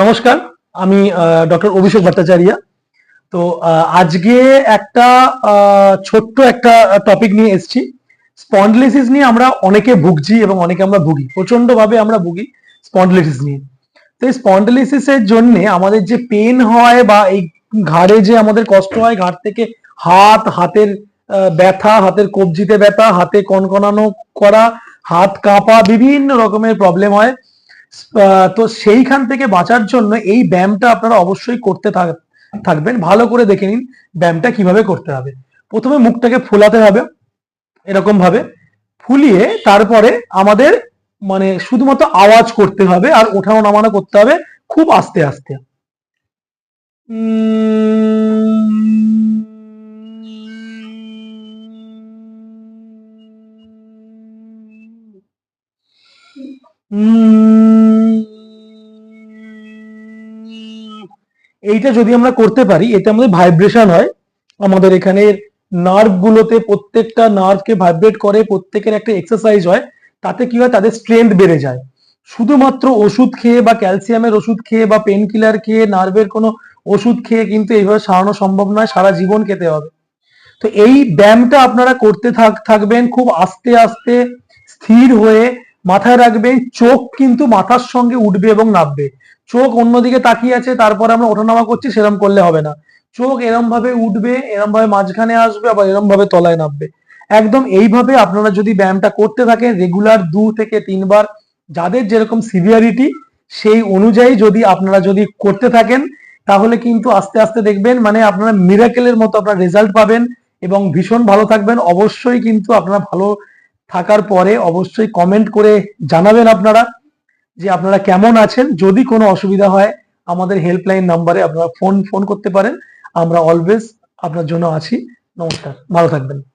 নমস্কার, আমি ডক্টর অভিষেক ভট্টাচার্য। তো আজকে একটা ছোট্ট একটা টপিক নিয়ে এসেছি। স্পন্ডলিসিস নিয়ে আমরা অনেকে ভুগছি এবং অনেকে আমরা ভুগি প্রচণ্ড ভাবে আমরা ভুগি স্পন্ডলিসিস নিয়ে। তো এই স্পন্ডলিসিসের জন্য আমাদের যে পেন হয় বা এই ঘাড়ে যে আমাদের কষ্ট হয়, ঘাড় থেকে হাত, হাতের ব্যথা, হাতের কবজিতে ব্যথা, হাতে কনকনানো করা, হাত কাঁপা, বিভিন্ন রকমের প্রবলেম হয়। তো সেইখান থেকে বাঁচার জন্য এই ব্যায়ামটা আপনারা অবশ্যই করতে থাক- থাকবেন। ভালো করে দেখে নিন ব্যায়ামটা কীভাবে করতে হবে। প্রথমে মুখটাকে ফোলাতে হবে এরকম ভাবে ফুলিয়ে তারপরে আমাদের মানে শুধুমাত্র আওয়াজ করতে হবে আর ওঠানো নামানো করতে হবে খুব আস্তে আস্তে। এইটা যদি আমরা করতে পারি, এতে আমাদের ভাইব্রেশন হয়। আমাদের এখানে নার্ভ গুলোতে প্রত্যেকটা নার্ভকে ভাইব্রেট করে, প্রত্যেকের একটা এক্সারসাইজ হয়। তাতে কি হয়? তাদের স্ট্রেংথ বেড়ে যায়। শুধুমাত্র ওষুধ খেয়ে বা ক্যালসিয়ামের ওষুধ খেয়ে বা পেন কিলার খেয়ে নার্ভের কোনো ওষুধ খেয়ে কিন্তু এইভাবে সারানো সম্ভব নয়, সারা জীবন খেতে হবে। তো এই ব্যায়ামটা আপনারা করতে থাক, থাকবেন, খুব আস্তে আস্তে স্থির হয়ে মাথায় রাখবেন চোখ কিন্তু মাথার সঙ্গে উঠবে এবং নামবে। চোখ অন্যদিকে তাকিয়ে আছে, তারপর আমরা ওঠানামা করছি, সেরম করলে হবে না। চোখ এরম ভাবে উঠবে এরম ভাবে মাঝখানে আসবে, আবার এরম ভাবে তলায় নামবে। একদম এইভাবে আপনারা যদি ব্যায়ামটা করতে থাকেন রেগুলার দু থেকে তিনবার, যাদের যেরকম সিভিয়ারিটি সেই অনুযায়ী যদি আপনারা যদি করতে থাকেন, তাহলে কিন্তু আস্তে আস্তে দেখবেন মানে আপনারা মিরাকেলের মতো আপনারা রেজাল্ট পাবেন এবং ভীষণ ভালো থাকবেন। অবশ্যই কিন্তু আপনারা ভালো থাকার পরে অবশ্যই কমেন্ট করে জানাবেন আপনারা যে আপনারা কেমন আছেন। যদি কোনো অসুবিধা হয়, আমাদের হেল্পলাইন নাম্বারে আপনারা ফোন ফোন করতে পারেন। আমরা অলওয়েজ আপনার জন্য আছি। নমস্কার। ভালো থাকবেন।